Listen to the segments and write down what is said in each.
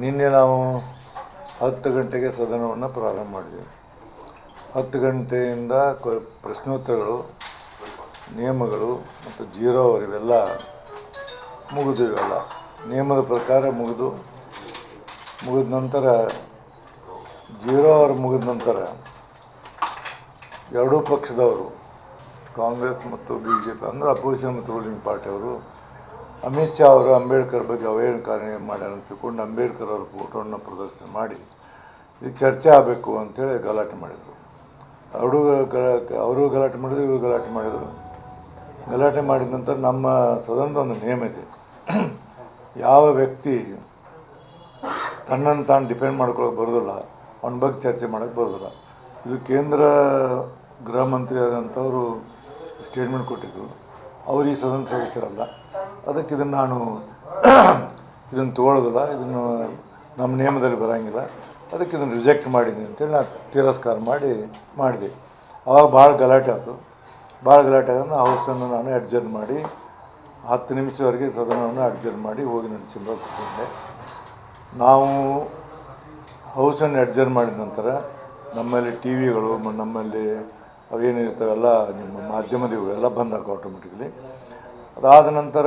ನಿನ್ನೆ ನಾವು ಹತ್ತು ಗಂಟೆಗೆ ಸದನವನ್ನು ಪ್ರಾರಂಭ ಮಾಡಿದ್ವಿ. ಹತ್ತು ಗಂಟೆಯಿಂದ ಪ್ರಶ್ನೋತ್ತರಗಳು, ನಿಯಮಗಳು ಮತ್ತು ಜೀರೋ ಅವರ್ ಇವೆಲ್ಲ ಮುಗಿದು ಇವೆಲ್ಲ ನಿಯಮದ ಪ್ರಕಾರ ಮುಗಿದು, ಮುಗಿದ ನಂತರ, ಜೀರೋ ಅವರ್ ಮುಗಿದ ನಂತರ ಎರಡೂ ಪಕ್ಷದವರು, ಕಾಂಗ್ರೆಸ್ ಮತ್ತು ಬಿ ಜೆ ಪಿ ಅಂದರೆ ಅಪೋಸಿಷನ್ ಮತ್ತು ರೂಲಿಂಗ್ ಪಾರ್ಟಿಯವರು ಅಮಿತ್ ಶಾ ಅವರು ಅಂಬೇಡ್ಕರ್ ಬಗ್ಗೆ ಅವಹೇಳನಕಾರಿ ಮಾಡ್ಯಾರ ಅಂತ ತಿಳ್ಕೊಂಡು ಅಂಬೇಡ್ಕರ್ ಅವ್ರ ಫೋಟೋವನ್ನು ಪ್ರದರ್ಶನ ಮಾಡಿ ಇದು ಚರ್ಚೆ ಆಗಬೇಕು ಅಂತೇಳಿ ಗಲಾಟೆ ಮಾಡಿದರು. ಅವರು ಅವರು ಗಲಾಟೆ ಮಾಡಿದ್ರು, ಇವರು ಗಲಾಟೆ ಮಾಡಿದರು. ಗಲಾಟೆ ಮಾಡಿದ ನಂತರ ನಮ್ಮ ಸದನದ ಒಂದು ನಿಯಮ ಇದೆ. ಯಾವ ವ್ಯಕ್ತಿ ತನ್ನನ್ನು ತಾನು ಡಿಪೆಂಡ್ ಮಾಡ್ಕೊಳ್ಳೋಕೆ ಬರೋದಿಲ್ಲ, ಅವನ ಬಗ್ಗೆ ಚರ್ಚೆ ಮಾಡೋಕ್ಕೆ ಬರೋದಿಲ್ಲ. ಇದು ಕೇಂದ್ರ ಗೃಹ ಮಂತ್ರಿ ಆದಂಥವರು ಸ್ಟೇಟ್ಮೆಂಟ್ ಕೊಟ್ಟಿದ್ರು. ಅವರು ಈ ಸದನ ಸದಸ್ಯರಲ್ಲ. ಅದಕ್ಕೆ ಇದನ್ನು ನಾನು ಇದನ್ನು ತೊಗೊಳ್ಳೋದಿಲ್ಲ, ಇದನ್ನು ನಮ್ಮ ನಿಯಮದಲ್ಲಿ ಬರೋಂಗಿಲ್ಲ. ಅದಕ್ಕೆ ಇದನ್ನು ರಿಜೆಕ್ಟ್ ಮಾಡೀನಿ ಅಂತೇಳಿ ನಾನು ತಿರಸ್ಕಾರ ಮಾಡಿ, ಮಾಡಿದೆ. ಅವಾಗ ಭಾಳ ಗಲಾಟೆ ಆಯಿತು ಭಾಳ ಗಲಾಟೆ ಆದ್ರೆ ಹೌಸನ್ನು ನಾನು ಅಡ್ಜರ್ನ್ ಮಾಡಿ, ಹತ್ತು ನಿಮಿಷವರೆಗೆ ಸದನವನ್ನು ಅಡ್ಜರ್ನ್ ಮಾಡಿ ಹೋಗಿ ನನ್ನ ಚೇಂಬರ್ ಕೂತ್ಕೊಂಡೆ ನಾವು ಹೌಸನ್ನು ಅಡ್ಜರ್ನ್ ಮಾಡಿದ ನಂತರ ನಮ್ಮಲ್ಲಿ ಟಿ ವಿಗಳು ನಮ್ಮಲ್ಲಿ ಅವೇನಿರ್ತಾವೆಲ್ಲ ನಿಮ್ಮ ಮಾಧ್ಯಮದ ಇವೆಲ್ಲ ಬಂದಾಗ ಆಟೋಮೆಟಿಕ್ಲಿ ಅದಾದ ನಂತರ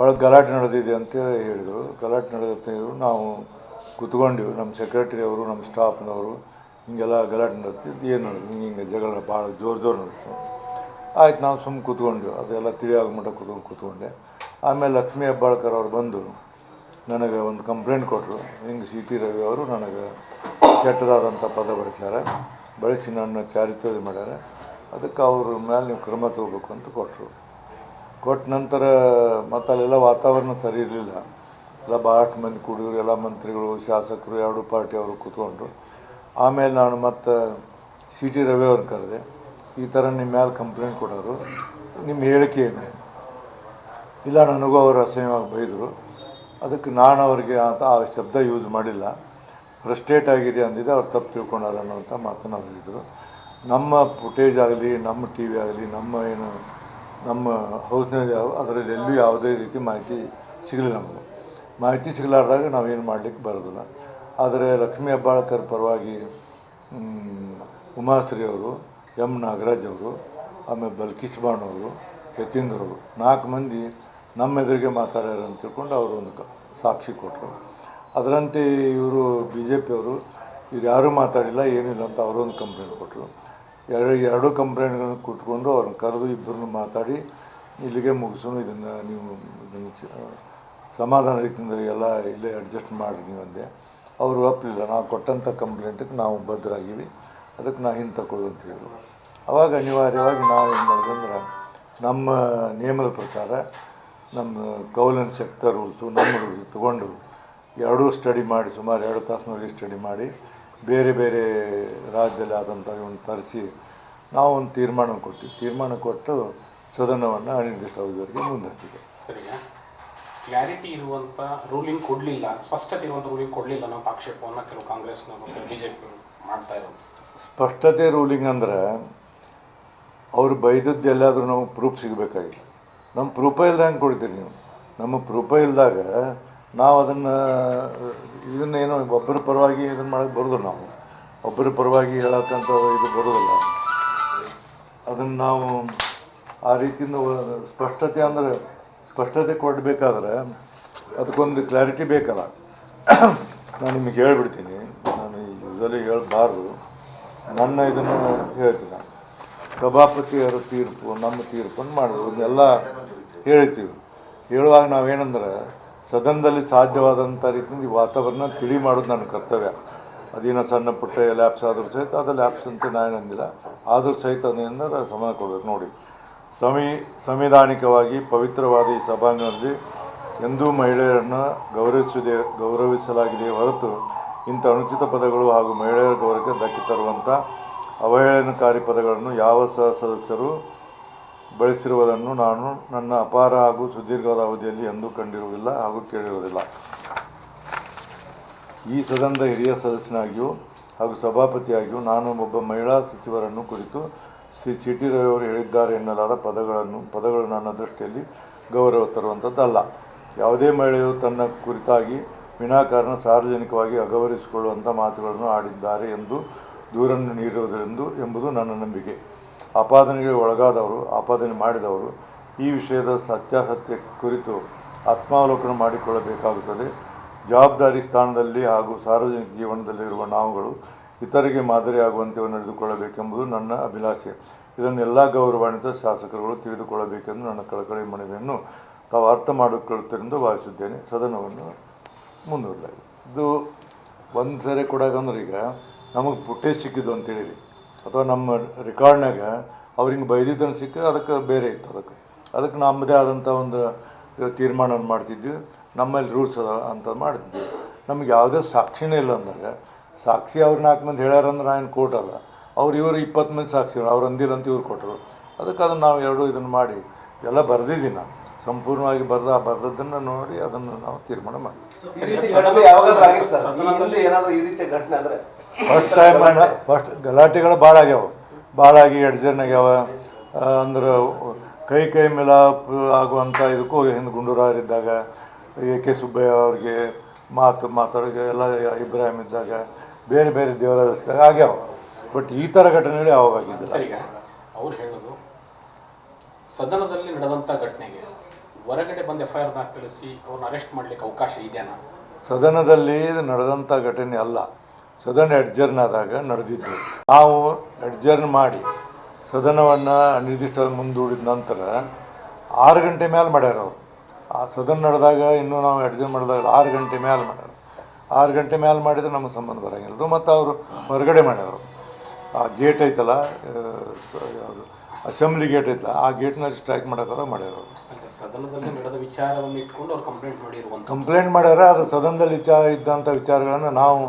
ಒಳಗೆ ಗಲಾಟೆ ನಡೆದಿದೆ ಅಂತೇಳಿ ಹೇಳಿದರು. ಗಲಾಟೆ ನಡೆದಿದ್ರು ನಾವು ಕೂತ್ಕೊಂಡಿವಿ. ನಮ್ಮ ಸೆಕ್ರೆಟರಿ ಅವರು, ನಮ್ಮ ಸ್ಟಾಫ್ನವರು ಹಿಂಗೆಲ್ಲ ಗಲಾಟೆ ನಡೆದಿದ್ದು, ಏನು ನಡೆದು ಹಿಂಗೆ ಹಿಂಗೆ ಜಗಳ ಭಾಳ ಜೋರು ಜೋರು ನಡೀತು ಆಯ್ತು, ನಾವು ಸುಮ್ಮನೆ ಕೂತ್ಕೊಂಡಿವಿ. ಅದೆಲ್ಲ ತಿಳಿಯಾಗ ಮಟ್ಟ ಕೂತ್ಕೊಂಡು ಕೂತ್ಕೊಂಡೆ. ಆಮೇಲೆ ಲಕ್ಷ್ಮೀ ಹೆಬ್ಬಾಳ್ಕರ್ ಅವ್ರು ಬಂದು ನನಗೆ ಒಂದು ಕಂಪ್ಲೇಂಟ್ ಕೊಟ್ಟರು ಹಿಂಗೆ ಸಿ ಟಿ ರವಿ ಅವರು ನನಗೆ ಕೆಟ್ಟದಾದಂಥ ಪದ ಬಳಸ್ಯಾರ. ಬಳಸಿ ನನ್ನ ಚಾರಿತ್ರ್ಯ ಮಾಡ್ಯಾರ. ಅದಕ್ಕೆ ಅವ್ರ ಮೇಲೆ ನೀವು ಕ್ರಮ ತಗೋಬೇಕು ಅಂತ ಕೊಟ್ಟರು ಕೊಟ್ಟ ನಂತರ ಮತ್ತು ಅಲ್ಲೆಲ್ಲ ವಾತಾವರಣ ಸರಿ ಇರಲಿಲ್ಲ. ಎಲ್ಲ ಭಾಳಷ್ಟು ಮಂದಿ ಕುಡಿದ್ರು, ಎಲ್ಲ ಮಂತ್ರಿಗಳು, ಶಾಸಕರು, ಎರಡು ಪಾರ್ಟಿಯವರು ಕೂತ್ಕೊಂಡ್ರು. ಆಮೇಲೆ ನಾನು ಮತ್ತು ಸಿ ಟಿ ರವಿ ಅವ್ರನ್ನ ಕರೆದೆ. ಈ ಥರ ನಿಮ್ಮ ಮೇಲೆ ಕಂಪ್ಲೇಂಟ್ ಕೊಡೋರು. ನಿಮ್ಮ ಹೇಳಿಕೆ ಏನು? ಇಲ್ಲ, ನನಗೂ ಅವರು ಅಸಹ್ಯವಾಗಿ ಬೈದರು. ಅದಕ್ಕೆ ನಾನು ಅವರಿಗೆ ಆ ಶಬ್ದ ಯೂಸ್ ಮಾಡಿಲ್ಲ. ಫ್ರಸ್ಟ್ರೇಟ್ ಆಗಿರಿ ಅಂದಿದ್ದೆ, ಅವ್ರು ತಪ್ಪು ತಿಳ್ಕೊಂಡಾರ ಅನ್ನೋಂಥ ಮಾತನ್ನು ಅವ್ರು ಹೇಳಿದರು. ನಮ್ಮ ಫುಟೇಜ್ ಆಗಲಿ, ನಮ್ಮ ಟಿ ವಿ ಆಗಲಿ, ನಮ್ಮ ಏನು ನಮ್ಮ ಹೌಸ್ನಲ್ಲಿ ಯಾವ ಅದರಲ್ಲಿ ಎಲ್ಲೂ ಯಾವುದೇ ರೀತಿ ಮಾಹಿತಿ ಸಿಗಲಿಲ್ಲ ನಮಗೆ. ಮಾಹಿತಿ ಸಿಗಲಾರ್ದಾಗ ನಾವೇನು ಮಾಡಲಿಕ್ಕೆ ಬರೋದಿಲ್ಲ. ಆದರೆ ಲಕ್ಷ್ಮೀ ಹೆಬ್ಬಾಳ್ಕರ್ ಪರವಾಗಿ ಉಮಾಶ್ರೀ ಅವರು, ಎಂ ನಾಗರಾಜ್ ಅವರು, ಆಮೇಲೆ ಬಲ್ಕಿಸ್ ಬಾಣ್ ಅವರು, ಯತೀಂದ್ರ ಅವರು ನಾಲ್ಕು ಮಂದಿ ನಮ್ಮ ಎದುರಿಗೆ ಮಾತಾಡ್ಯಾರ ಅಂತ ತಿಳ್ಕೊಂಡು ಅವರು ಒಂದು ಸಾಕ್ಷಿ ಕೊಟ್ಟರು ಅದರಂತೆ ಇವರು ಬಿ ಜೆ ಪಿಯವರು ಇವ್ರು ಯಾರೂ ಮಾತಾಡಿಲ್ಲ, ಏನಿಲ್ಲ ಅಂತ ಅವರೊಂದು ಕಂಪ್ಲೇಂಟ್ ಕೊಟ್ಟರು ಎರಡು ಎರಡೂ ಕಂಪ್ಲೇಂಟ್ಗಳನ್ನು ಕೂತ್ಕೊಂಡು ಅವ್ರನ್ನ ಕರೆದು ಇಬ್ಬರನ್ನು ಮಾತಾಡಿ ಇಲ್ಲಿಗೆ ಮುಗಿಸೋಣ, ಇದನ್ನು ನೀವು ಸಮಾಧಾನ ರೀತಿಯಿಂದ ಎಲ್ಲ ಇಲ್ಲೇ ಅಡ್ಜಸ್ಟ್ ಮಾಡಿರಿ ನೀವು ಅಂದೆ. ಅವರು ಒಪ್ಪಲಿಲ್ಲ ನಾವು ಕೊಟ್ಟಂಥ ಕಂಪ್ಲೇಂಟಿಗೆ ನಾವು ಬದ್ಧರಾಗಿವಿ ಅದಕ್ಕೆ ನಾ ಹಿಂದೆ ತಗೊಳ್ಳು ಅಂತ ಹೇಳಿದ್ರು. ಅವಾಗ ಅನಿವಾರ್ಯವಾಗಿ ನಾವು ಏನು ಮಾಡಿದೆ ಅಂದ್ರೆ, ನಮ್ಮ ನಿಯಮದ ಪ್ರಕಾರ ನಮ್ಮ ಗೌಲನ್ ಶಕ್ತ ರೂಲ್ಸು ನಮ್ಮ ರೂಲ್ಸು ತೊಗೊಂಡು ಎರಡೂ ಸ್ಟಡಿ ಮಾಡಿ, ಸುಮಾರು ಎರಡು ತಾಸಿನಲ್ಲಿ ಸ್ಟಡಿ ಮಾಡಿ ಬೇರೆ ಬೇರೆ ರಾಜ್ಯದಲ್ಲಿ ಆದಂಥ ಇವನ್ನ ತರಿಸಿ ನಾವು ಒಂದು ತೀರ್ಮಾನ ಕೊಟ್ಟು ತೀರ್ಮಾನ ಕೊಟ್ಟು ಸದನವನ್ನು ಅನಿರ್ದಿಷ್ಟ ಅವಧಿವರೆಗೆ ಮುಂದಾಕಿದೆ ಸರಿನಾ? ಕ್ಲಾರಿಟಿ ಇರುವಂಥ ರೂಲಿಂಗ್ ಕೊಡಲಿಲ್ಲ ಸ್ಪಷ್ಟತೆ ಇರುವಂಥ ರೂಲಿಂಗ್ ಕೊಡಲಿಲ್ಲ ನಮ್ಮ ಆಕ್ಷೇಪವನ್ನು ಕೆಲವು ಕಾಂಗ್ರೆಸ್ನವರು ಕೆಲವು ಬಿ ಜೆ ಪಿ ಮಾಡ್ತಾ ಇರೋದು. ಸ್ಪಷ್ಟತೆ ರೂಲಿಂಗ್ ಅಂದ್ರೆ ಅವ್ರು ಬೈದದ್ದು ಎಲ್ಲಾದರೂ ನಮಗೆ ಪ್ರೂಫ್ ಸಿಗಬೇಕಾಗಿಲ್ಲ. ನಮ್ಮ ಪ್ರೂಫ ಇಲ್ದಂಗೆ ಕೊಡ್ತೀರಿ ನೀವು. ನಮ್ಮ ಪ್ರೂಫ ಇಲ್ದಾಗ ನಾವು ಅದನ್ನು, ಇದನ್ನೇನು, ಒಬ್ಬರ ಪರವಾಗಿ ಇದನ್ನು ಮಾಡೋಕ್ಕೆ ಬರೋದಿಲ್ಲ ನಾವು. ಒಬ್ಬರ ಪರವಾಗಿ ಹೇಳಕ್ಕಂಥ ಇದು ಬರೋದಿಲ್ಲ. ಅದನ್ನು ನಾವು ಆ ರೀತಿಯಿಂದ ಸ್ಪಷ್ಟತೆ ಅಂದರೆ, ಸ್ಪಷ್ಟತೆ ಕೊಡಬೇಕಾದ್ರೆ ಅದಕ್ಕೊಂದು ಕ್ಲಾರಿಟಿ ಬೇಕಲ್ಲ. ನಾನು ನಿಮಗೆ ಹೇಳ್ಬಿಡ್ತೀನಿ. ನಾನು ಯೂಸಲಿ ಹೇಳಬಾರ್ದು. ನನ್ನ ಇದನ್ನು ಹೇಳ್ತೀನಿ. ನಾನು ಸಭಾಪತಿಯವರ ತೀರ್ಪು, ನಮ್ಮ ತೀರ್ಪನ್ನು ಮಾಡೋದು ಎಲ್ಲ ಹೇಳ್ತೀವಿ. ಹೇಳುವಾಗ ನಾವೇನಂದ್ರೆ ಸದನದಲ್ಲಿ ಸಾಧ್ಯವಾದಂಥ ರೀತಿಯಿಂದ ಈ ವಾತಾವರಣ ತಿಳಿ ಮಾಡೋದು ನನ್ನ ಕರ್ತವ್ಯ. ಅದೇನೋ ಸಣ್ಣ ಪುಟ್ಟ ಲ್ಯಾಪ್ಸ್ ಆದರೂ ಸಹಿತ ಅದು ಲ್ಯಾಪ್ಸ್ ಅಂತ ನಾನು ಅಂದಿಲ್ಲ. ಆದರೂ ಸಹಿತ ಅದರಿಂದ ಸಮಯ ಕೊಡಬೇಕು ನೋಡಿ. ಸಂವಿ ಸಂವಿಧಾನಿಕವಾಗಿ ಪವಿತ್ರವಾದ ಈ ಸಭಾಂಗಣದಲ್ಲಿ ಎಂದೂ ಮಹಿಳೆಯರನ್ನು ಗೌರವಿಸಿದೆ, ಗೌರವಿಸಲಾಗಿದೆ ಹೊರತು ಇಂಥ ಅನುಚಿತ ಪದಗಳು ಹಾಗೂ ಮಹಿಳೆಯರ ಗೌರವಕ್ಕೆ ಧಕ್ಕೆ ತರುವಂಥ ಅವಹೇಳನಕಾರಿ ಪದಗಳನ್ನು ಯಾವ ಸಹ ಸದಸ್ಯರು ಬಳಸಿರುವುದನ್ನು ನಾನು ನನ್ನ ಅಪಾರ ಹಾಗೂ ಸುದೀರ್ಘದ ಅವಧಿಯಲ್ಲಿ ಎಂದೂ ಕಂಡಿರುವುದಿಲ್ಲ ಹಾಗೂ ಕೇಳಿರುವುದಿಲ್ಲ. ಈ ಸದನದ ಹಿರಿಯ ಸದಸ್ಯನಾಗಿಯೂ ಹಾಗೂ ಸಭಾಪತಿಯಾಗಿಯೂ ನಾನು ಒಬ್ಬ ಮಹಿಳಾ ಸಚಿವರನ್ನು ಕುರಿತು ಶ್ರೀ ಸಿ ಟಿ ರವಿಯವರು ಹೇಳಿದ್ದಾರೆ ಎನ್ನಲಾದ ಪದಗಳನ್ನು, ಪದಗಳು ನನ್ನ ದೃಷ್ಟಿಯಲ್ಲಿ ಗೌರವ ತರುವಂಥದ್ದಲ್ಲ. ಯಾವುದೇ ಮಹಿಳೆಯು ತನ್ನ ಕುರಿತಾಗಿ ವಿನಾಕಾರಣ ಸಾರ್ವಜನಿಕವಾಗಿ ಅಗೌರವಿಸಿಕೊಳ್ಳುವಂಥ ಮಾತುಗಳನ್ನು ಆಡಿದ್ದಾರೆ ಎಂದು ದೂರನ್ನು ನೀಡುವುದೆಂದು ಎಂಬುದು ನನ್ನ ನಂಬಿಕೆ. ಆಪಾದನೆಗೆ ಒಳಗಾದವರು, ಆಪಾದನೆ ಮಾಡಿದವರು, ಈ ವಿಷಯದ ಸತ್ಯಾಸತ್ಯ ಕುರಿತು ಆತ್ಮಾವಲೋಕನ ಮಾಡಿಕೊಳ್ಳಬೇಕಾಗುತ್ತದೆ. ಜವಾಬ್ದಾರಿ ಸ್ಥಾನದಲ್ಲಿ ಹಾಗೂ ಸಾರ್ವಜನಿಕ ಜೀವನದಲ್ಲಿರುವ ನಾವುಗಳು ಇತರಿಗೆ ಮಾದರಿಯಾಗುವಂತೆ ನಡೆದುಕೊಳ್ಳಬೇಕೆಂಬುದು ನನ್ನ ಅಭಿಲಾಷೆ. ಇದನ್ನೆಲ್ಲ ಗೌರವಾನ್ವಿತ ಶಾಸಕರುಗಳು ತಿಳಿದುಕೊಳ್ಳಬೇಕೆಂದು ನನ್ನ ಕಳಕಳಿ ಮನವಿಯನ್ನು ತಾವು ಅರ್ಥ ಮಾಡಿಕೊಳ್ಳುತ್ತೆಂದು ಭಾವಿಸಿದ್ದೇನೆ ಸದನವನ್ನು ಮುಂದುವರಲಾಗಿದೆ ಇದು ಒಂದು ಸರಿ ಕೊಡಾಕಂದ್ರೆ ಈಗ ನಮಗೆ ಪುಟ್ಟೆ ಸಿಕ್ಕಿದ್ದು ಅಂತೇಳಿರಿ. ಅಥವಾ ನಮ್ಮ ರೆಕಾರ್ಡ್ನಾಗ ಅವ್ರಿಗೆ ಬೈದಿದ್ದನ್ನು ಸಿಕ್ಕಿದ್ರೆ ಅದಕ್ಕೆ ಬೇರೆ ಇತ್ತು ಅದಕ್ಕೆ. ಅದಕ್ಕೆ ನಮ್ಮದೇ ಆದಂಥ ಒಂದು ತೀರ್ಮಾನವನ್ನು ಮಾಡ್ತಿದ್ವಿ. ನಮ್ಮಲ್ಲಿ ರೂಲ್ಸ್ ಅದ ಅಂತ ಮಾಡ್ತಿದ್ವಿ. ನಮ್ಗೆ ಯಾವುದೇ ಸಾಕ್ಷಿನೇ ಇಲ್ಲ ಅಂದಾಗ, ಸಾಕ್ಷಿ ಅವ್ರು ನಾಲ್ಕು ಮಂದಿ ಹೇಳ್ಯಾರಂದ್ರೆ ನಾನು ಕೋರ್ಟ್ ಅಲ್ಲ. ಅವ್ರು ಇವರು ಇಪ್ಪತ್ತು ಮಂದಿ ಸಾಕ್ಷಿ ಅವ್ರು ಅಂದಿಲ್ಲ ಅಂತ ಇವ್ರು ಕೊಟ್ಟರು ಅದಕ್ಕೆ ಅದನ್ನು ನಾವು ಎರಡು ಇದನ್ನು ಮಾಡಿ, ಎಲ್ಲ ಬರೆದಿದ್ದೀನಿ ನಾನು ಸಂಪೂರ್ಣವಾಗಿ ಬರೆದ ಬರೆದದ್ದನ್ನು ನೋಡಿ ಅದನ್ನು ನಾವು ತೀರ್ಮಾನ ಮಾಡಿ ಫಸ್ಟ್ ಟೈಮ್ ಫಸ್ಟ್ ಗಲಾಟೆಗಳು ಭಾಳ ಆಗ್ಯಾವ. ಭಾಳ ಆಗಿ ಎರಡು ಜನ ಆಗ್ಯಾವ. ಅಂದ್ರೆ ಕೈ ಕೈ ಮೇಲೆ ಆಗುವಂಥ ಇದಕ್ಕೂ ಹಿಂದೆ ಗುಂಡೂರಾರಿದ್ದಾಗ ಎ ಕೆ ಸುಬ್ಬಯ್ಯ ಅವ್ರಿಗೆ ಮಾತು ಮಾತಾಡೋಕೆ ಎಲ್ಲ ಇಬ್ರಾಹಿಂ ಇದ್ದಾಗ ಬೇರೆ ಬೇರೆ ದೇವರಾದಾಗ ಆಗ್ಯಾವ. ಬಟ್ ಈ ಥರ ಘಟನೆಗಳು ಯಾವಾಗ ಆಗಿದ್ದಿಲ್ಲ. ಅವ್ರು ಹೇಳೋದು ಸದನದಲ್ಲಿ ನಡೆದಂಥ ಘಟನೆಗೆ ಹೊರಗಡೆ ಬಂದು ಎಫ್ ಐ ಆರ್ ದಾಖಲಿಸಿ ಅವ್ರನ್ನ ಅರೆಸ್ಟ್ ಮಾಡ್ಲಿಕ್ಕೆ ಅವಕಾಶ ಇದೆಯಾ? ಸದನದಲ್ಲಿ ನಡೆದಂಥ ಘಟನೆ ಅಲ್ಲ. ಸದನ ಅಡ್ಜರ್ನ್ ಆದಾಗ ನಡೆದಿದ್ದು. ನಾವು ಅಡ್ಜರ್ನ್ ಮಾಡಿ ಸದನವನ್ನು ಅನಿರ್ದಿಷ್ಟ ಮುಂದೂಡಿದ ನಂತರ ಆರು ಗಂಟೆ ಮೇಲೆ ಮಾಡ್ಯಾರ ಅವರು. ಆ ಸದನ ನಡೆದಾಗ ಇನ್ನೂ ನಾವು ಅಡ್ಜರ್ನ್ ಮಾಡಿದಾಗ ಆರು ಗಂಟೆ ಮೇಲೆ ಮಾಡ್ಯಾರ. ಆರು ಗಂಟೆ ಮೇಲೆ ಮಾಡಿದ್ರೆ ನಮಗೆ ಸಂಬಂಧ ಬರೋಂಗಿಲ್ಲದು ಮತ್ತು ಅವರು ಹೊರಗಡೆ ಮಾಡ್ಯಾರ ಅವ್ರು. ಆ ಗೇಟ್ ಐತಲ್ಲ ಯಾವುದು ಅಸೆಂಬ್ಲಿ ಗೇಟ್ ಐತಲ್ಲ ಆ ಗೇಟ್ನ ಸ್ಟ್ರೈಕ್ ಮಾಡೋಕ್ಕಾಗ ಮಾಡ್ಯಾರ ಅವರು. ಸದನದಲ್ಲಿ ನಡೆದ ವಿಚಾರವನ್ನು ಇಟ್ಕೊಂಡು ಅವ್ರು ಕಂಪ್ಲೇಂಟ್ ಮಾಡಿರುವಂಥ ಕಂಪ್ಲೇಂಟ್ ಮಾಡ್ಯಾರ ಅದು ಸದನದಲ್ಲಿ ವಿಚಾರ ಇದ್ದಂಥ ವಿಚಾರಗಳನ್ನು ನಾವು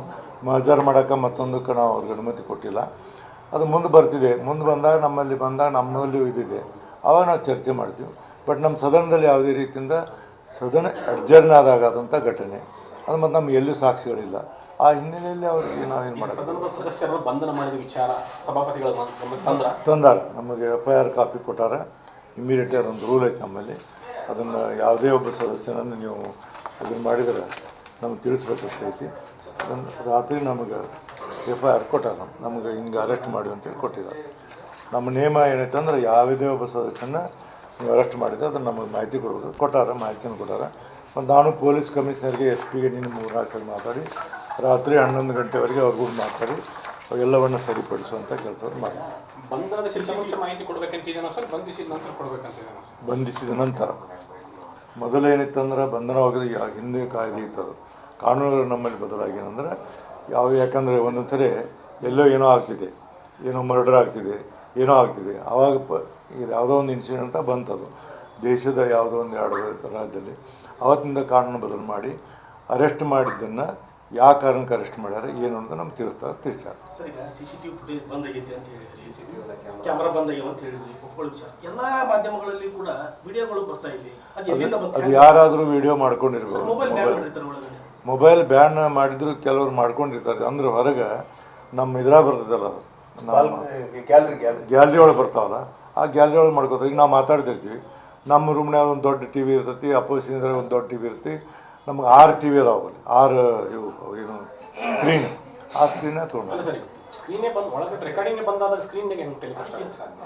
ಮಜರ್ ಮಾಡೋಕ್ಕೆ ಮತ್ತೊಂದಕ್ಕೆ ನಾವು ಅವ್ರಿಗೆ ಅನುಮತಿ ಕೊಟ್ಟಿಲ್ಲ. ಅದು ಮುಂದೆ ಬರ್ತಿದೆ. ಮುಂದೆ ಬಂದಾಗ ನಮ್ಮಲ್ಲಿ ಬಂದಾಗ ನಮ್ಮಲ್ಲಿ ಇದಿದೆ. ಆವಾಗ ನಾವು ಚರ್ಚೆ ಮಾಡ್ತೀವಿ. ಬಟ್ ನಮ್ಮ ಸದನದಲ್ಲಿ ಯಾವುದೇ ರೀತಿಯಿಂದ ಸದನ ಅಡ್ಜರ್ನ್ ಆದಾಗ ಆದಂಥ ಘಟನೆ. ಅದು ಮತ್ತು ನಮ್ಗೆ ಎಲ್ಲೂ ಸಾಕ್ಷಿಗಳಿಲ್ಲ. ಆ ಹಿನ್ನೆಲೆಯಲ್ಲಿ ಅವ್ರಿಗೆ ನಾವೇನು ಮಾಡೋದು ಬಂಧನ ಮಾಡಿದ ವಿಚಾರ ಸಭಾಪತಿಗಳ ತಂದ್ರ? ನಮಗೆ ಎಫ್ ಐ ಆರ್ ಕಾಪಿ ಕೊಟ್ಟಾರ. ಇಮ್ಮಿಡಿಯೇಟ್ಲಿ ಅದೊಂದು ರೂಲ್ ಐತೆ ನಮ್ಮಲ್ಲಿ. ಅದನ್ನು ಯಾವುದೇ ಒಬ್ಬ ಸದಸ್ಯನನ್ನು ನೀವು ಅದನ್ನು ಮಾಡಿದರೆ ನಮ್ಗೆ ತಿಳಿಸ್ಬೇಕಾಗ್ತೈತಿ ರಾತ್ರಿ ನಮಗೆ ಎಫ್ ಐ ಆರ್ ಕೊಟ್ಟಾರ. ನಮಗೆ ಹಿಂಗೆ ಅರೆಸ್ಟ್ ಮಾಡಿ ಅಂತೇಳಿ ಕೊಟ್ಟಿದ್ದಾರೆ. ನಮ್ಮ ನಿಯಮ ಏನೈತೆ ಅಂದ್ರೆ ಯಾವುದೇ ಒಬ್ಬ ಸದಸ್ಯನ ನೀವು ಅರೆಸ್ಟ್ ಮಾಡಿದ್ರೆ ಅದನ್ನು ನಮಗೆ ಮಾಹಿತಿ ಕೊಡಬೇಕು ಕೊಟ್ಟಾರ ಮಾಹಿತಿಯನ್ನು ಕೊಟ್ಟಾರ. ಒಂದು ನಾನು ಪೊಲೀಸ್ ಕಮಿಷನರ್ಗೆ ಎಸ್ ಪಿಗೆ ನಿನ್ನ ಮೂರು ನಾಲ್ಕು ಸಲ ಮಾತಾಡಿ ರಾತ್ರಿ ಹನ್ನೊಂದು ಗಂಟೆವರೆಗೆ ಅವ್ರಿಗೂ ಮಾತಾಡಿ ಎಲ್ಲವನ್ನು ಸರಿಪಡಿಸುವಂಥ ಕೆಲಸವನ್ನು ಮಾಡಿ ಬಂಧಿಸಿದ ನಂತರ ಮೊದಲೇನಿತ್ತಂದ್ರೆ ಬಂಧನ ಹೋಗೋದು ಯಾ ಹಿಂದೆ ಕಾಯ್ದೆ ಇತ್ತದು. ಕಾನೂನುಗಳು ನಮ್ಮಲ್ಲಿ ಬದಲಾಗೇನಂದ್ರೆ ಯಾವ ಯಾಕಂದರೆ ಒಂದೊಂದು ಸರಿ ಎಲ್ಲೋ ಏನೋ ಆಗ್ತಿದೆ ಏನೋ ಮರ್ಡರ್ ಆಗ್ತಿದೆ ಏನೋ ಆಗ್ತಿದೆ. ಆವಾಗ ಪ ಇದು ಯಾವುದೋ ಒಂದು ಇನ್ಸಿಡೆಂಟ್ ಅಂತ ಬಂತದು. ದೇಶದ ಯಾವುದೋ ಒಂದು ಎರಡು ರಾಜ್ಯದಲ್ಲಿ ಅವತ್ತಿಂದ ಕಾನೂನು ಬದಲು ಮಾಡಿ ಅರೆಸ್ಟ್ ಮಾಡಿದ್ದನ್ನು ಯಾವ ಕಾರಣಕ್ಕೆ ಅರೆಸ್ಟ್ ಮಾಡ್ಯಾರ ಏನು ಅಂತ ನಮ್ಗೆ ತಿಳಿಸ್ತಾರೆ ತಿಳಿಸ್ಯಾರ. ಅದು ಯಾರಾದರೂ ವಿಡಿಯೋ ಮಾಡ್ಕೊಂಡಿರ್ಬೋದು. ಮೊಬೈಲ್ ಬ್ಯಾನ್ ಮಾಡಿದ್ರು ಕೆಲವರು ಮಾಡ್ಕೊಂಡಿರ್ತಾರೆ. ಅಂದ್ರೆ ಹೊರಗೆ ನಮ್ಮ ಇದ್ರಾಗ ಬರ್ತದಲ್ಲ ಅದು. ನಮ್ಮ ಗ್ಯಾಲರಿ ಒಳಗೆ ಬರ್ತಾವಲ್ಲ ಆ ಗ್ಯಾಲ್ರಿ ಒಳಗೆ ಮಾಡ್ಕೋತಾರೆ. ಈಗ ನಾವು ಮಾತಾಡ್ತಿರ್ತೀವಿ. ನಮ್ಮ ರೂಮ್ನಾಗ ಒಂದು ದೊಡ್ಡ ಟಿ ವಿ ಇರ್ತೈತಿ ಅಪೋಸಿಷನ್ದಾಗ ಒಂದು ದೊಡ್ಡ ಟಿ ವಿ ಇರ್ತೈತಿ. ನಮ್ಗೆ ಆರು ಟಿ ವಿ ಅದಾವ ಅಲ್ಲಿ. ಆರು ಇವು ಏನು ಸ್ಕ್ರೀನ್ ಆ ಸ್ಕ್ರೀನೇ ತೊಗೊಂಡು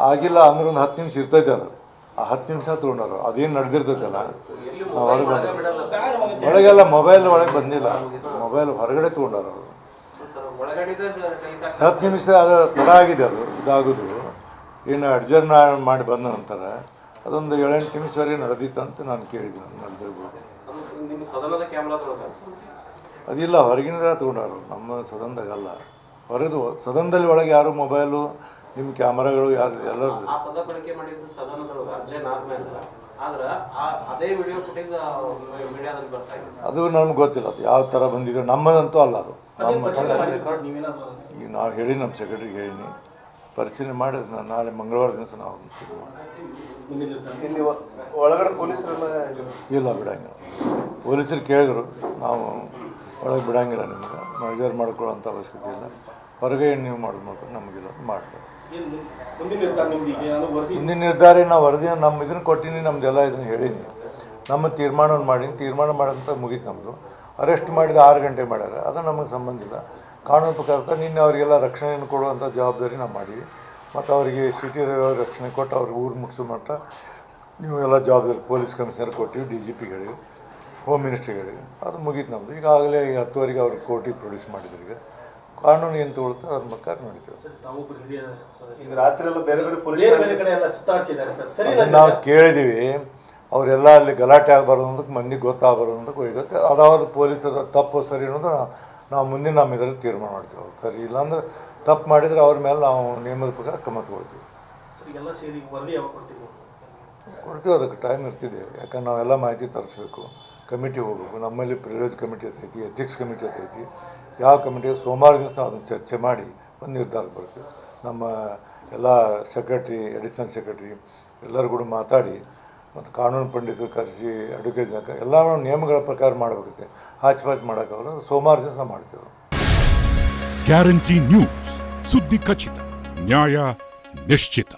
ಆಗಿಲ್ಲ ಅಂದ್ರೆ ಒಂದು ಹತ್ತು ನಿಮಿಷ ಇರ್ತೈತೆ ಅದು. ಆ ಹತ್ತು ನಿಮಿಷ ತೊಗೊಂಡಾರ. ಅದೇನು ನಡೆದಿರ್ತೈತಲ್ಲ? ನಾವು ಹೊರಗೆ ಬಂದ ಒಳಗೆಲ್ಲ ಮೊಬೈಲ್ ಒಳಗೆ ಬಂದಿಲ್ಲ. ಮೊಬೈಲ್ ಹೊರಗಡೆ ತೊಗೊಂಡಾರ ಅವರು. ಹತ್ತು ನಿಮಿಷ ಅದು ತಡ ಆಗಿದೆ ಅದು, ಇದಾಗೋದು. ಇನ್ನು ಅಡ್ಜರ್ನ್ ಮಾಡಿ ಬಂದ ನಂತರ ಅದೊಂದು ಏಳೆಂಟು ನಿಮಿಷವರೆಗೆ ನಡೆದಿತ್ತು ಅಂತ ನಾನು ಕೇಳಿದ್ದೀನಿ ನಡೆದಿರ್ಬೋದು ಸದನದ ಕ್ಯಾಮ್ರಾದೊಳಗ ಅದಿಲ್ಲ ಹೊರಗಿನಿಂದ ತೊಗೊಂಡಾರು ನಮ್ಮ ಸದನದಾಗಲ್ಲ. ಹೊರದು ಸದನದಲ್ಲಿ ಒಳಗೆ ಯಾರು ಮೊಬೈಲು ನಿಮ್ಮ ಕ್ಯಾಮರಾಗಳು ಯಾರು ಎಲ್ಲರೂ ಆ ಪದ ಬಳಕೆ ಮಾಡಿದ್ದು ಸದನದೊಳಗೆ ಅರ್ಜೆನ್ ಆದ್ಮೇಲೆ. ಆದ್ರ ಆ ಅದೇ ವಿಡಿಯೋ ಫುಟೇಜ್ ಮೀಡಿಯಾದಲ್ಲಿ ಬರ್ತಾ ಇದೆ. ಅದು ನಮ್ಗೆ ಗೊತ್ತಿಲ್ಲ ಅದು ಯಾವ ಥರ ಬಂದಿದ್ರು ನಮ್ಮದಂತೂ ಅಲ್ಲ ಅದು. ನಮ್ಮ? ಈಗ ನಾವು ಹೇಳಿ ನಮ್ಮ ಸೆಕ್ರೆಟ್ರಿಗೆ ಹೇಳೀನಿ ಪರಿಶೀಲನೆ ಮಾಡಿ ಅದನ್ನ ನಾಳೆ ಮಂಗಳವಾರ ದಿವಸ ನಾವು ಅದನ್ನ ಶುರು ಮಾಡ್ತೀವಿ. ಇಲ್ಲಿ ಒ- ಒಳಗಡೆ ಪೊಲೀಸರೆಲ್ಲ ಇಲ್ಲ ಬಿಡಂಗಿಲ್ಲ. ಪೊಲೀಸರು ಕೇಳಿದ್ರು ನಾವು ಒಳಗೆ ಬಿಡಂಗಿಲ್ಲ ನಿಮ್ಗೆ. ಮೆಜರ್ ಮಾಡ್ಕೊಳ್ಳೋಂಥ ಅವಶ್ಯಕತೆ ಇಲ್ಲ. ಹೊರಗೆ ಏನು ನೀವು ಮಾಡೋದು ಮಾಡ್ಕೊಂಡು ನಮಗಿಲ್ಲ ಮುಂದ್- ಮುಂದಿನ ನಿರ್ಧಾರ ನಾವು ವರದಿ ನಮ್ಮ ಇದನ್ನು ಕೊಟ್ಟಿನಿ, ನಮ್ದೆಲ್ಲ ಇದನ್ನು ಹೇಳೀನಿ. ನಮ್ಮ ತೀರ್ಮಾನವನ್ನು ಮಾಡೀನಿ. ತೀರ್ಮಾನ ಮಾಡೋಂಥ ಮುಗೀತು ನಮ್ಮದು ಅರೆಸ್ಟ್ ಮಾಡಿದ ಆರು ಗಂಟೆ ಮಾಡ್ಯಾರ. ಅದು ನಮಗೆ ಸಂಬಂಧ ಇಲ್ಲ. ಕಾನೂನು ಪ್ರಕಾರ ನಿನ್ನೆ ಅವರಿಗೆಲ್ಲ ರಕ್ಷಣೆಯನ್ನು ಕೊಡುವಂಥ ಜವಾಬ್ದಾರಿ ನಾವು ಮಾಡೀವಿ. ಮತ್ತು ಅವರಿಗೆ ಸಿಟಿ ರಕ್ಷಣೆ ಕೊಟ್ಟು ಅವ್ರಿಗೆ ಊರು ಮುಟ್ಟಿಸೋ ಮಟ್ಟ ನೀವು ಎಲ್ಲ ಜವಾಬ್ದಾರಿ ಪೊಲೀಸ್ ಕಮಿಷನರ್ ಕೊಟ್ಟಿವಿ ಡಿ ಜಿ ಪಿ ಹೇಳಿವಿ ಹೋಮ್ ಮಿನಿಸ್ಟ್ರಿಗೆ ಹೇಳಿವಿ. ಅದು ಮುಗೀತು ನಮ್ಮದು ಈಗಾಗಲೇ ಈಗ ಹತ್ತುವರೆಗೆ ಅವ್ರಿಗೆ ಕೋರ್ಟಿಗೆ ಪ್ರೊಡ್ಯೂಸ್ ಮಾಡಿದ್ರು ಈಗ. ಕಾನೂನು ಏನು ತಗೊಳುತ್ತೆ ಅದ್ರ ಪ್ರಕಾರ ನಡೀತದೆ. ಸರ್ ತಾವೊಬ್ಬರು ಹಿರಿಯ ಈಗ ಸದಸ್ಯರು ರಾತ್ರಿ ಬೇರೆ ಬೇರೆ ಪೊಲೀಸ್ ಬೇರೆ ಬೇರೆ ಕಡೆ ಎಲ್ಲ ಸುತ್ತಾಡಿಸಿದ್ದಾರೆ ಸರ್. ಸರಿ ನಾವು ಕೇಳಿದೀವಿ. ಅವರೆಲ್ಲ ಅಲ್ಲಿ ಗಲಾಟೆ ಆಗಬಾರ್ದು ಅಂದಕ್ಕೆ ಮಂದಿಗೆ ಗೊತ್ತಾಗಬಾರ್ದು ಅಂತ ಹೋಗಿದ್ದಕ್ಕೆ ಅದಾವ್ದು ಪೊಲೀಸರ ತಪ್ಪು ಸರಿ ಅನ್ನೋದು ನಾವು- ಮುಂದಿನ ನಮ್ಮ ಇದರಲ್ಲಿ ತೀರ್ಮಾನ ಮಾಡ್ತೀವಿ. ಅವ್ರು ಸರಿ ಇಲ್ಲಾಂದ್ರೆ ತಪ್ಪು ಮಾಡಿದರೆ ಅವ್ರ ಮೇಲೆ ನಾವು ನಿಯಮದ ಪ್ರಕಾರ ಕ್ರಮ ತಗೊಳ್ತೀವಿ. ಸರ್ ಈಗೆಲ್ಲ ಸೇರಿ ವರದಿ ಯಾವಾಗ ಕೊಡ್ತೀವಿ ಕೊಡ್ತೀವಿ ಅದಕ್ಕೆ ಟೈಮ್ ಇರ್ತಿದೆ. ಯಾಕಂದ್ರೆ ನಾವೆಲ್ಲ ಮಾಹಿತಿ ತರಿಸ್ಬೇಕು. ಕಮಿಟಿ ಹೋಗ್ಬೇಕು. ನಮ್ಮಲ್ಲಿ ಪ್ರಿವಿಲೇಜ್ ಕಮಿಟಿ ಅಂತೈತಿ ಎಥಿಕ್ಸ್ ಕಮಿಟಿ ಐತಿ ಯಾವ ಕಮಿಟಿ ಸೋಮವಾರ ದಿವಸ ಅದನ್ನು ಚರ್ಚೆ ಮಾಡಿ ಒಂದು ನಿರ್ಧಾರಕ್ಕೆ ಬರುತ್ತೆ. ನಮ್ಮ ಎಲ್ಲ ಸೆಕ್ರೆಟ್ರಿ ಅಡಿಷನಲ್ ಸೆಕ್ರೆಟ್ರಿ ಎಲ್ಲರೂ ಕೂಡ ಮಾತಾಡಿ ಮತ್ತು ಕಾನೂನು ಪಂಡಿತರು ಕರೆಸಿ ಅಡ್ವೊಕೇಟ್ ಎಲ್ಲ ನಿಯಮಗಳ ಪ್ರಕಾರ ಮಾಡ್ಬಿಡುತ್ತೆ ಹಾಚ್ ಮಾಡೋಕ್ಕಾಗಲ್ಲ ಸೋಮವಾರ ದಿವಸ ಮಾಡ್ತೇವೆ. ಗ್ಯಾರಂಟಿ ನ್ಯೂಸ್ ಸುದ್ದಿ ಖಚಿತ ನ್ಯಾಯ ನಿಶ್ಚಿತ